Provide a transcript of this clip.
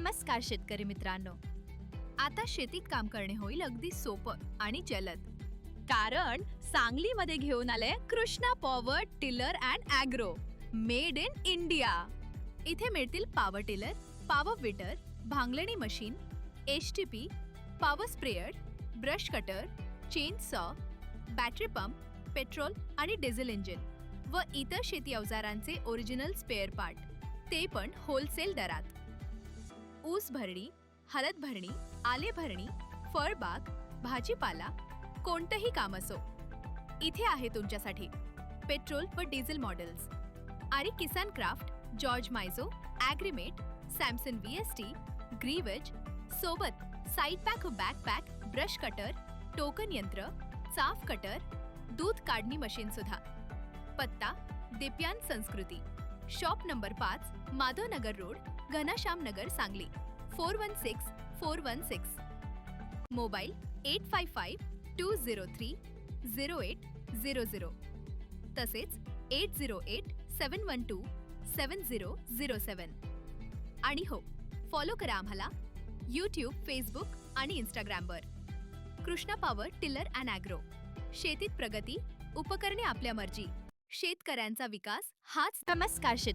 नमस्कार शेतकरी मित्रांनो. आता शेतीत काम करणे होईल अगदी सोपं आणि जलद. कारण सांगलीमध्ये घेऊन आले Krishna power tiller and agro made in India. इथे मिळतील power tiller power weeder भांगलणी machine H T P power sprayer brush cutter chain saw battery pump petrol आणि डिझेल इंजिन व इतर शेती अवजारांचे ओरिजिनल स्पेअर पार्ट. ते पण होलसेल दरात. ऊस भरणी हळद भरणी आले भरणी फळबाग भाजीपाला कोणतंही काम असो. इथे आहे तुमच्यासाठी पेट्रोल व डिझेल मॉडेल्स. आणि Kisan Kraft George Maijo Agrimate Samson V S T Greaves सोबत साईड पॅक व बॅकपॅक ब्रश कटर टोकन यंत्र चाफ कटर दूध काढणी मशीन सुद्धा. पत्ता दिप्यान संस्कृती. शॉप नंबर पाच Madhavnagar road Ghanshyam Nagar Sangli. Four one six four one six. Mobile eight five five two zero three zero eight zero zero. तसेच eight zero eight seven one two seven zero zero seven. आणि हो follow करा आम्हाला YouTube Facebook आणि इंस्टाग्रामवर Krishna power tiller and agro शेतीत प्रगती उपकरणे आपल्या मर्जी. शेतकऱ्यांचा विकास हाच नमस्कार शेत